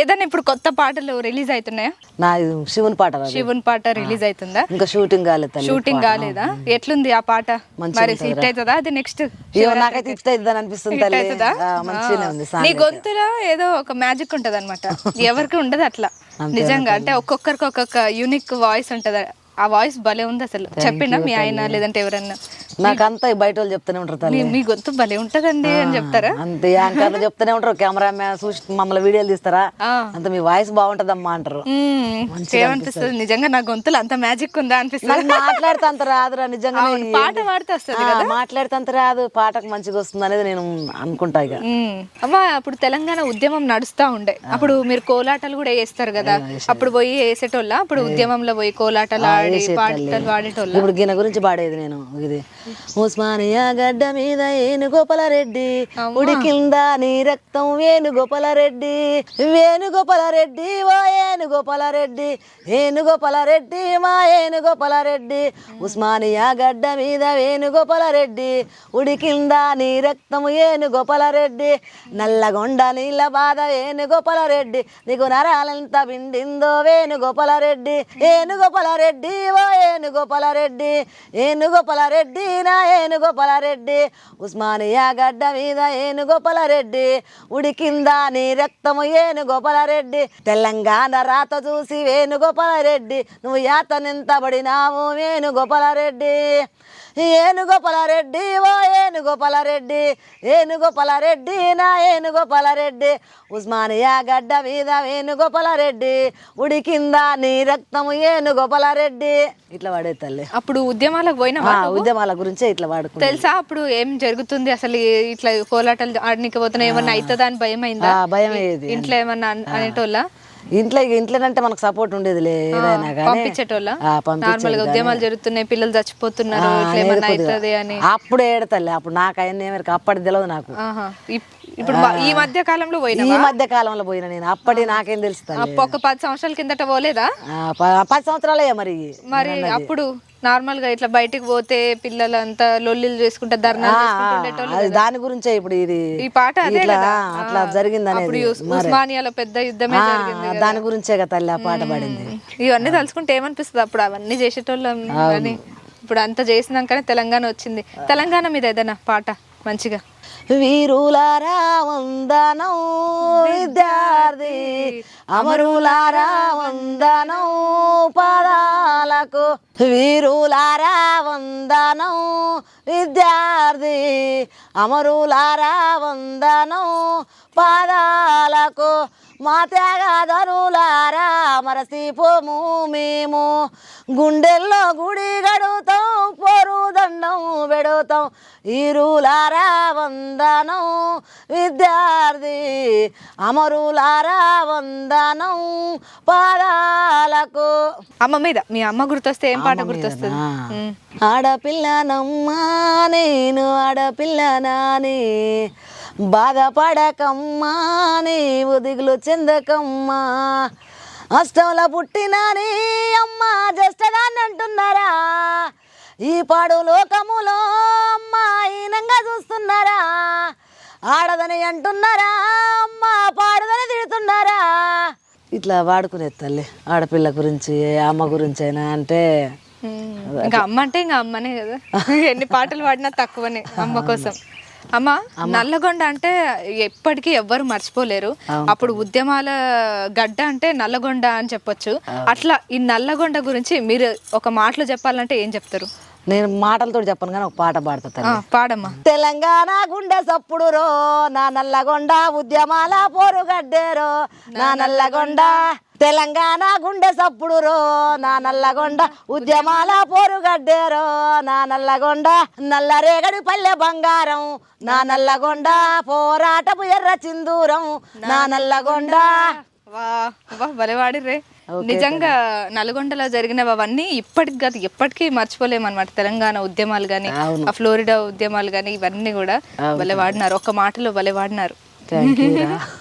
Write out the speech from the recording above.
ఏదైనా ఇప్పుడు కొత్త పాటలు రిలీజ్ అవుతున్నాయా? నా శివుని పాట. శివున్ పాట రిలీజ్ అవుతుందా? ఇంకా షూటింగ్ కాలేదు షూటింగ్ కాలేదా? ఎట్లుంది ఆ పాట? మరి. హిట్ అవుతుందా? అది నెక్స్ట్ నాకైతే ఇష్ట ఇద్దని అనిపిస్తుంది ఉంది నీ. గొంతులో ఏదో ఒక మ్యాజిక్ ఉంటది అనమాట ఎవరికి ఉండదు అట్లా. నిజంగా అంటే ఒక్కొక్కరికి ఒక్కొక్క యూనిక్ వాయిస్ ఉంటది. ఆ వాయిస్ భలే ఉంది అసలు చెప్పిండా మీ ఆయన లేదంటే ఎవరన్నా. నాకంతా బయట వాళ్ళు చెప్తూనే ఉంటారు తల్లి. మీ- గొంతు భలే ఉంటదండి అని చెప్తారా? అంతే యాంకర్లు చెప్తూనే ఉంటారు. కెమెరా మ్యాన్ చూసి మమ్మల్ని వీడియోలు తీస్తారా. అంత మీ వాయిస్ బాగుంటదమ్మా అంటారు. ఏమనిపిస్తుంది? నిజంగా నా గొంతులో అంత మ్యాజిక్ ఉందా అనిపిస్తుంది? మాట్లాడితే అంత రాదురా నిజంగా పాట పాడితే వస్తుంది మాట్లాడితే అంత రాదు పాటకు మంచిగా వస్తుంది అనేది నేను అనుకుంటా ఇక. మ్మ్. అమ్మా అప్పుడు తెలంగాణ ఉద్యమం నడుస్తా ఉండే. అప్పుడు మీరు కోలాటాలు కూడా వేస్తారు కదా? అప్పుడు పోయి వేసేటోళ్ళ? అప్పుడు ఉద్యమంలో పోయి కోలాటాలు ఆడి పాటలు పాడేటోళ్ళ ఇప్పుడు ఈయన గురించి పాడేది నేను ఇది. ఉస్మానియా గడ్డ మీద ఏనుగోపాల రెడ్డి ఉడి కింద నీ రక్తం వేణుగోపాల రెడ్డి వేణుగోపాల రెడ్డి ఓ ఏనుగోపాల రెడ్డి ఏనుగోపాల రెడ్డి మా ఏనుగోపాల రెడ్డి ఉస్మానియా గడ్డ మీద వేణుగోపాల రెడ్డి ఉడి కింద నీ రక్తం ఏనుగోపాల రెడ్డి నల్లగొండ నీళ్ళ బాధ వేణుగోపాల రెడ్డి నీకు నరాలంత పిండిందో వేణుగోపాల రెడ్డి ఏనుగోపాల రెడ్డి ఓ ఏనుగోపాల రెడ్డి ఏనుగోపాల రెడ్డి నా ఏనుగోపాల రెడ్డి ఉస్మానియా గడ్డ మీద ఏనుగోపాల రెడ్డి ఉడి కింద నీ రక్తము ఏనుగోపాల రెడ్డి తెలంగాణ రాత చూసి వేణుగోపాల రెడ్డి నువ్వు యాతనెంత పడినావు వేణుగోపాల రెడ్డి ఏనుగోపాల రెడ్డి ఓ ఏనుగోపాల రెడ్డి ఏనుగోపాల రెడ్డి నా ఏనుగోపాల రెడ్డి ఉస్మానియా గడ్డ మీద వేణుగోపాల రెడ్డి ఉడి కింద నీ రక్తము ఏనుగోపాల రెడ్డి ఇట్లా వాడే తల్లి. అప్పుడు ఉద్యమాలకు పోయినా ఉద్యమాల గురించే ఇట్లా వాడుకుంటా తెలుసా అప్పుడు ఏం జరుగుతుంది? అసలు ఇట్లా కోలాటాలు ఆడనికి పోతున్నా ఏమన్నా అవుతుందా అని భయం అయిందా భయం అయ్యేది ఇంట్లో ఏమన్నా అన్- అనేటోళ్ళ? ఇంట్లో ఇంట్లోనంటే మనకు సపోర్ట్ ఉండేదిలే ఏదైనా పంపించేటోళ్ళ? నార్మల్గా ఉద్యమాలు జరుగుతున్నాయి పిల్లలు చచ్చిపోతున్నారు అని. అప్పుడు ఏడతల్లి అప్పుడు నాకు అవన్నీ అప్పటి తెలియదు నాకు. ఇప్పుడు ఈ మధ్య కాలంలో పోయినా ఈ మధ్య కాలంలో పోయినా నేను. అప్పటి నాకేం అప్పు- ఒక పది సంవత్సరాల కిందట పోలేదా? పది సంవత్సరాలే మరి. మరి అప్పుడు నార్మల్గా ఇట్లా బయటికి పోతే పిల్లలంతా లొల్లిలు చేసుకుంటే అది దాని గురించే ఇప్పుడు ఇది. ఈ పాట అట్లా జరిగింది అనేది ఉస్మానియాలో పెద్ద యుద్ధమే దాని గురించే కదా. తల్లి ఆ పాట పాడింది. ఇవన్నీ తలుచుకుంటే ఏమనిపిస్తుంది అప్పుడు? అవన్నీ చేసేటోళ్ళం అని. ఇప్పుడు అంత చేసినాకనే తెలంగాణ వచ్చింది. తెలంగాణ మీద ఏదైనా పాట మంచిగా? వీరులారా వందనం విద్యార్థి అమరులారా వందనం పదాలకు వీరులారా వందనం విద్యార్థి అమరులారా వందనం పాదాలకు మా త్యాగధనులారా మరసిపోము మేము. గుండెల్లో గుడి గడుతాం పెడుతాం. ఈరులారా వందనం. విద్యార్థి అమరులారా వందనం. పాదాలకు అమ్మ మీద మీ అమ్మ గుర్తొస్తే ఏం పాట గుర్తొస్తుంది. ఆడపిల్లనమ్మా నేను ఆడపిల్లనా నీ బాధపడకమ్మా నీవు దిగులు చెందకమ్మా. అష్టంలో పుట్టినని అమ్మ జస్టదాన్ని అంటున్నారా ఈ పాడు లోకములో అమ్మ హీనంగా చూస్తున్నారా? ఆడదని అంటున్నారా? అమ్మ పాడుదని తిడుతున్నారా? ఇట్లా వాడుకునే తల్లి ఆడపిల్ల గురించి అమ్మ గురించి అయినా అంటే. ఇంకా అమ్మ అంటే ఇంకా అమ్మనే కదా. ఎన్ని పాటలు పాడినా తక్కువనే అమ్మ కోసం. అమ్మ నల్లగొండ అంటే ఎప్పటికీ ఎవ్వరు మర్చిపోలేరు. అప్పుడు ఉద్యమాల గడ్డ అంటే నల్లగొండ అని చెప్పొచ్చు. అట్లా ఈ నల్లగొండ గురించి మీరు ఒక మాటలో చెప్పాలంటే ఏం చెప్తారు? నేను మాటలతో చెప్పను కానీ ఒక పాట పాడతా పాడమ్మా. తెలంగాణ గుండె సప్పుడు రో నా నల్లగొండ ఉద్యమాల పోరుగడ్డేరో నా నల్లగొండ తెలంగాణ గుండె సప్పుడు రో నా నల్లగొండ ఉద్యమాల పోరుగడ్డేరో నా నల్లగొండ నల్లరేగడి పల్లె బంగారం నా నల్లగొండ పోరాటపు ఎర్ర చిందూరం నా నల్లగొండ. భలే వాడిర్రే. నిజంగా నల్గొండలో జరిగినవి అవన్నీ ఇప్పటికి కాదు ఎప్పటికీ మర్చిపోలేమన్నమాట. తెలంగాణ ఉద్యమాలు కానీ ఆ ఫ్లోరిడా ఉద్యమాలు కానీ ఇవన్నీ కూడా భలే వాడినారు. ఒక మాటలో భలే వాడినారు.